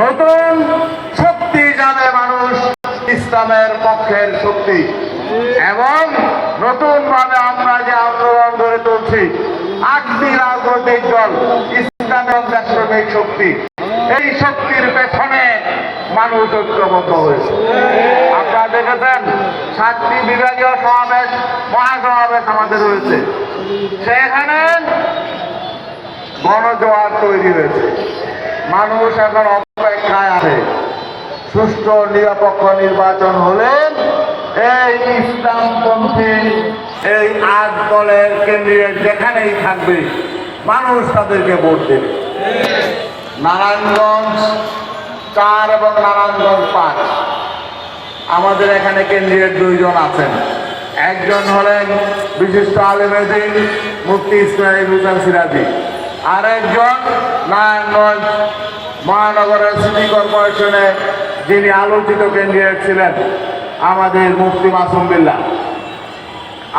নতুন শক্তি যাবে মানুষ, ইসলামের পক্ষের শক্তি। এবং নতুন ভাবে আমরা যে আন্দোলন গড়ে তুলছি আটটি রাজনৈতিক দল ইসলামের দেশপ্রেমিক শক্তি। এই শক্তির পেছনে মানুষ ঐক্যবদ্ধ হয়েছে। আপনারা দেখেছেন, সাতটি বিভাগীয় সমাবেশ, মহাসমাবেশ আমাদের রয়েছে সেখানে গণজোয়ার তৈরি হয়েছে। মানুষ এখন অপেক্ষায় আছে। সুষ্ঠু, নিরপেক্ষ নির্বাচন হলে এই ইসলামপন্থী, এই আট দলের কেন্দ্রীয় যেখানেই থাকবে, মানুষ তাদেরকে ভোট দেবে। নারায়ণগঞ্জ চার এবং নারায়ণগঞ্জ পাঁচ। আমাদের এখানে কেন্দ্রীয় দুইজন আছেন। একজন হলেন বিশিষ্ট আলিমেদিন মুফতি ইসমাইল হুসেন সিরাজি। আর একজন নারায়ণগঞ্জ মহানগরের সিটি কর্পোরেশনে যিনি আলোচিত কেন্দ্রীয় ছিলেন আমাদের মুফতি মাসুম বিল্লা।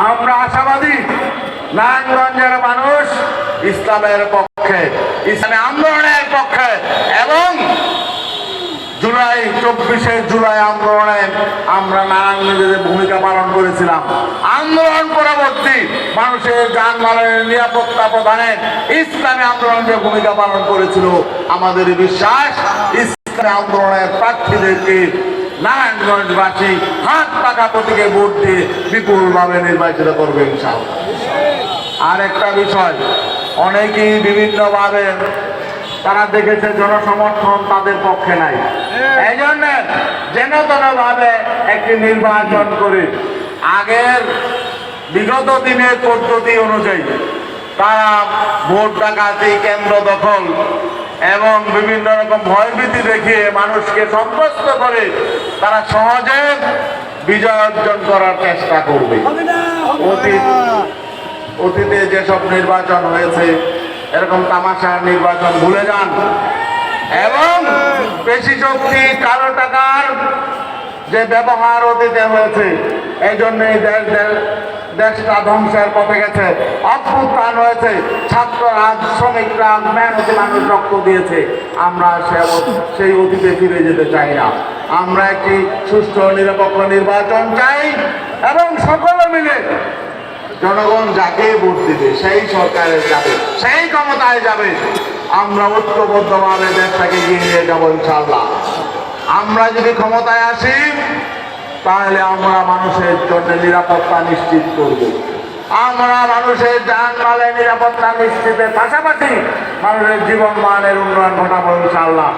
আমরা আশাবাদী নারায়ণগঞ্জের মানুষ ইসলামের পক্ষে ইসলামের আন্দোলনের পক্ষে এবং জুলাই চব্বিশে জুলাই আন্দোলনে আমরা নারায়ণগঞ্জে ভূমিকা পালন করেছিলাম। আন্দোলন পরবর্তী মানুষের যানবাহনের নিরাপত্তা প্রদানে ইসলামী আন্দোলন যে ভূমিকা পালন করেছিল, আমাদের বিশ্বাস, ইসলামী আন্দোলনের প্রার্থীদেরকে নারায়ণগঞ্জবাসী হাত পাকা প্রতীকে ভোট দিয়ে বিপুলভাবে নির্বাচিত করবে ইনশাআল্লাহ। আর একটা বিষয়, অনেকেই বিভিন্নভাবে তারা দেখেছে জনসমর্থন তাদের পক্ষে নাই। এই জন্য যেন ভাবে একটি নির্বাচন করে আগের বিগত দিনের পদ্ধতি অনুযায়ী তারা ভোট ডাকাতি কেন্দ্র দখল এবং বিভিন্ন রকম ভয়ভীতি দেখিয়ে মানুষকে সন্ত্রস্ত করে তারা সহজে বিজয় অর্জন করার চেষ্টা করবে। অতীত অতীতে যেসব নির্বাচন হয়েছে এরকম তামাশার নির্বাচন ভুলে যান। এবং পেশি শক্তি কালো টাকার যে ব্যবহার অতীতে হয়েছে, এই জন্য দেশ, দেশ- দেশটা ধ্বংসের পথে গেছে। অভ্যুত্থান হয়েছে। ছাত্ররা শ্রমিকরা মেহনতি মানুষ রক্ত দিয়েছে। আমরা সেই অতীতে ফিরে যেতে চাই না। আমরা একটি সুষ্ঠু নিরপেক্ষ নির্বাচন চাই এবং সকলে মিলে জনগণ যাকে ভোট দিবে, সেই সরকারে যাবে, সেই ক্ষমতায় যাবে। আমরা ঐক্যবদ্ধভাবে দেশটাকে এগিয়ে নিয়ে যাব ইনশাল্লাহ আমরা যদি ক্ষমতায় আসি, তাহলে আমরা মানুষের জন্য নিরাপত্তা নিশ্চিত করব। আমরা মানুষের যানমালের নিরাপত্তা নিশ্চিতের পাশাপাশি মানুষের জীবন মানের উন্নয়ন ঘটাবো ইনশাল্লাহ